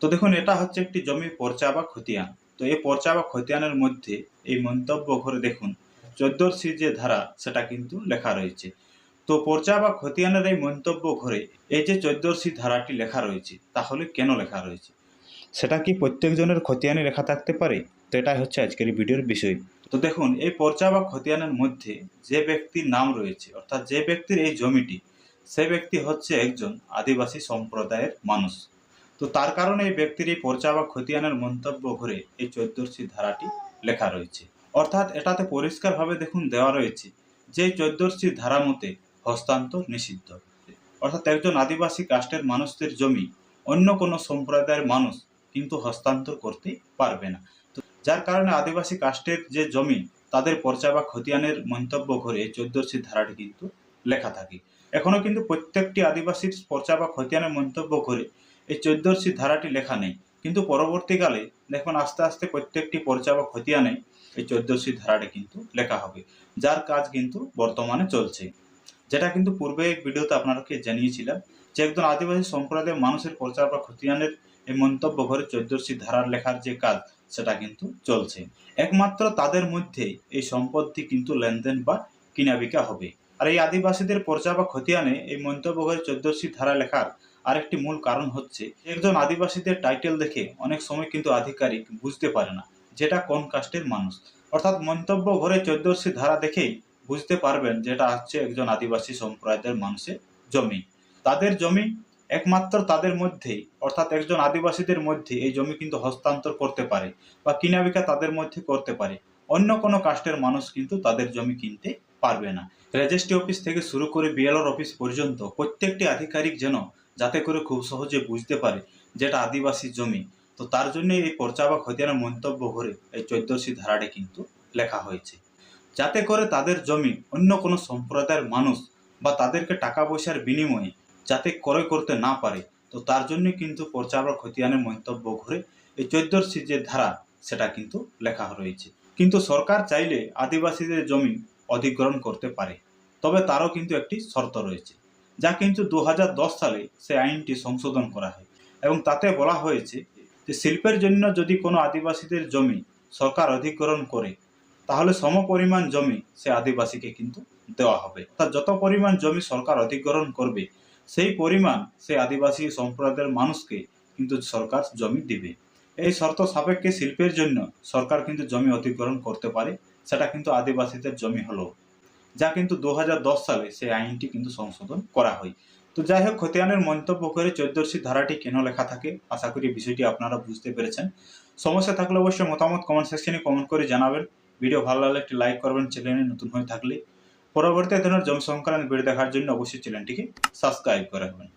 তো দেখুন, এটা হচ্ছে একটি জমি পর্চা বা খতিয়ান। তো এই পর্চা বা খতিয়ানের মধ্যে এই মন্তব্য ঘরে দেখুন, চোদ্দোর সি যে ধারা সেটা কিন্তু লেখা রয়েছে। তো পর্চা বা খতিয়ানের এই মন্তব্য ঘরে এই যে চোদ্দোর সি ধারাটি লেখা রয়েছে, তাহলে কেন লেখা রয়েছে? সেটা কি প্রত্যেকজনের খতিয়ানে লেখা থাকতে পারে? তো এটাই হচ্ছে আজকের ভিডিওর বিষয়। তো দেখুন, এই পর্চা বা খতিয়ানের মধ্যে যে ব্যক্তির নাম রয়েছে, অর্থাৎ যে ব্যক্তির এই জমিটি, সে ব্যক্তি হচ্ছে একজন আদিবাসী সম্প্রদায়ের মানুষ। তো তার কারণে এই ব্যক্তির এই পর্চা বা খতিয়ানের মন্তব্য ঘরে এই চোদ্দশী ধারাটি লেখা রয়েছে। অর্থাৎ এটাতে পরিষ্কারভাবে দেখুন দেওয়া রয়েছে যে চোদ্দশী ধারা মতে হস্তান্তর নিষিদ্ধ। অর্থাৎ একজন আদিবাসী কাস্টের মানুষদের জমি অন্য কোনো সম্প্রদায়ের মানুষ কিন্তু হস্তান্তর করতে পারবে না। তো যার কারণে আদিবাসী কাস্টের যে জমি, তাদের পর্চা বা খতিয়ানের মন্তব্য ঘরে চোদ্দশী ধারাটি কিন্তু লেখা থাকে। এখনও কিন্তু প্রত্যেকটি আদিবাসীর পর্চা বা খতিয়ানের মন্তব্য করে এই চোদ্দশী ধারাটি লেখা নেই। কিন্তু পরবর্তীকালে দেখুন, আস্তে আস্তে প্রত্যেকটি পর্চা বা খতিয়ানে এই চোদ্দশী ধারাটি কিন্তু লেখা হবে, যার কাজ কিন্তু বর্তমানে চলছে। যেটা কিন্তু পূর্বে ভিডিওতে আপনাদেরকে জানিয়েছিলাম যে একজন আদিবাসী সম্প্রদায়ের মানুষের পর্চা বা খতিয়ানের এই মন্তব্য ঘরে চোদ্দশী ধারার লেখার যে কাজ, সেটা কিন্তু চলছে। একমাত্র তাদের মধ্যে এই সম্পত্তি কিন্তু লেনদেন বা কিনাবিকা হবে। আর এই আদিবাসীদের পর্চা বা খতিয়ানে এই মন্তব্য ঘরে চোদ্দশী ধারা লেখার আরেকটি মূল কারণ হচ্ছে, একজন আদিবাসীদের টাইটেল দেখে অনেক সময় কিন্তু আধিকারিক বুঝতে পারে না যেটা কোন কাস্টের মানুষ। অর্থাৎ মন্তব্য ঘরে চোদ্দশী ধারা দেখেই বুঝতে পারবেন যেটা হচ্ছে একজন আদিবাসী সম্প্রদায়ের মানুষের জমি। তাদের জমি একমাত্র তাদের মধ্যেই, অর্থাৎ একজন আদিবাসীদের মধ্যে এই জমি কিন্তু হস্তান্তর করতে পারে বা কিনাবিকা তাদের মধ্যে করতে পারে। অন্য কোনো কাস্টের মানুষ কিন্তু তাদের জমি কিনতে পারবে না। রেজিস্ট্রি অফিস থেকে শুরু করে বিএলআর অফিস পর্যন্ত প্রত্যেকটি আধিকারিক যেন যাতে করে খুব সহজে বুঝতে পারে যেটা আদিবাসী জমি। তো তার জন্য এই পর্চা বা খতিয়ানের মন্তব্য করে এই চৈদ্দশী ধারাটি কিন্তু লেখা হয়েছে। যাতে করে তাদের জমি অন্য কোনো সম্প্রদায়ের মানুষ বা তাদেরকে টাকা পয়সার বিনিময়ে যাতে ক্রয় করতে না পারে, তো তার জন্য কিন্তু পর্চা বা খতিয়ানের মন্তব্য ঘরে এই চৈদ্দশী যে ধারা, সেটা কিন্তু লেখা রয়েছে। কিন্তু সরকার চাইলে আদিবাসীদের জমি অধিগ্রহণ করতে পারে, তবে তারও কিন্তু একটি শর্ত রয়েছে। যা কিন্তু দু হাজার দশ সালে সে আইনটি সংশোধন করা হয়। এবং তাতে বলা হয়েছে যে শিল্পের জন্য যদি কোনো আদিবাসীদের জমি সরকার অধিগ্রহণ করে, তাহলে সম পরিমাণ জমি সে আদিবাসীকে কিন্তু দেওয়া হবে। অর্থাৎ যত পরিমাণ জমি সরকার অধিগ্রহণ করবে, সেই পরিমাণ সেই আদিবাসী সম্প্রদায়ের মানুষকে কিন্তু সরকার জমি দিবে। এই শর্ত সাপেক্ষে শিল্পের জন্য সরকার কিন্তু জমি অধিগ্রহণ করতে পারে, সেটা কিন্তু আদিবাসীদের জমি হলো যা কিন্তু দু হাজার দশ সালে সেই আইনটি কিন্তু সংশোধন করা হয়। তো যাই হোক, খতিয়ানের মন্তব্য করে চৈদ্দশী ধারাটি কেন লেখা থাকে, আশা করি বিষয়টি আপনারা বুঝতে পেরেছেন। সমস্যা থাকলে অবশ্যই মতামত কমেন্ট সেকশনে কমেন্ট করে জানাবেন। ভিডিও ভালো লাগলে একটি লাইক করবেন চ্যানেলে নতুন হয়ে থাকলে। পরবর্তী ধরনের জমি সংক্রান্ত দেখার জন্য অবশ্যই চ্যানেলটিকে সাবস্ক্রাইব করে রাখবেন।